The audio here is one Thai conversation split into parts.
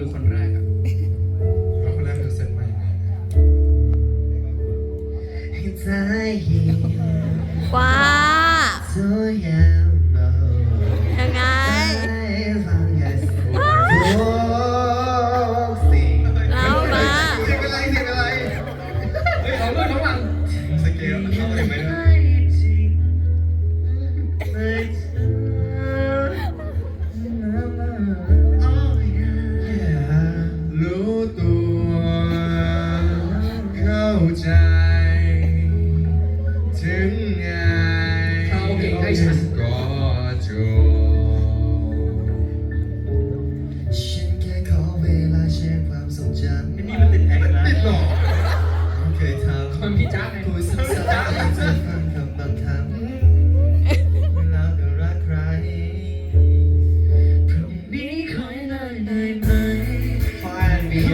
ดูคนแรกอะเราคนแรกเราเซ็นมาอย่างไงว้ายังไง เอามา เสียงอะไรเสียงอะไร เฮ้ยเอาเรื่องข้งหลังสเกลเอาอะไรไหม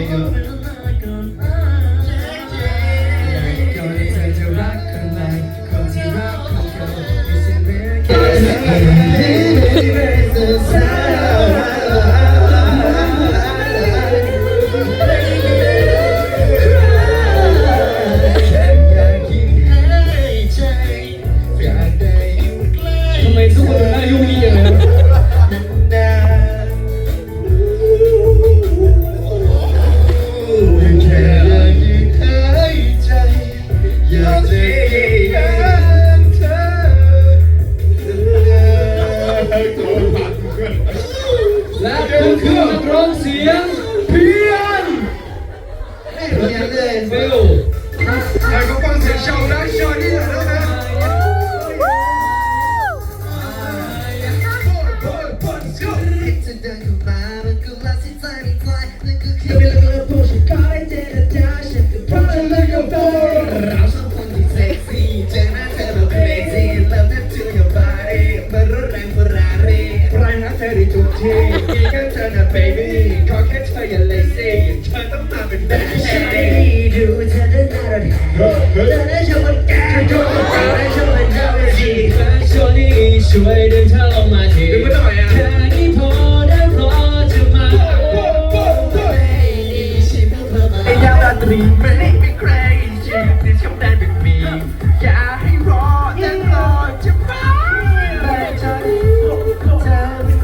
Obrigado. Rainbow. Everyone say shout out, you it มาทีเดี๋ได้รอะ แค่นี้ได้พอมาไอ้ยาดาตรีไม่ได้ไม่แกรงนี่ฉันได้เป็นมีอย่าให้รอจะรอจะมาแต่เธอเธอ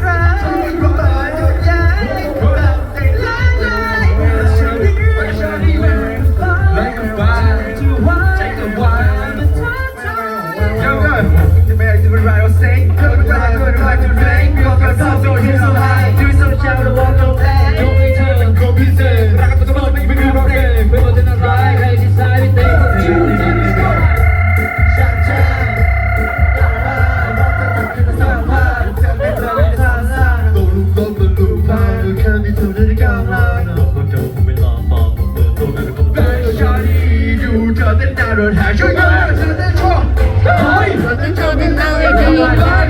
人海中有人只能错，可以只能证明那一天。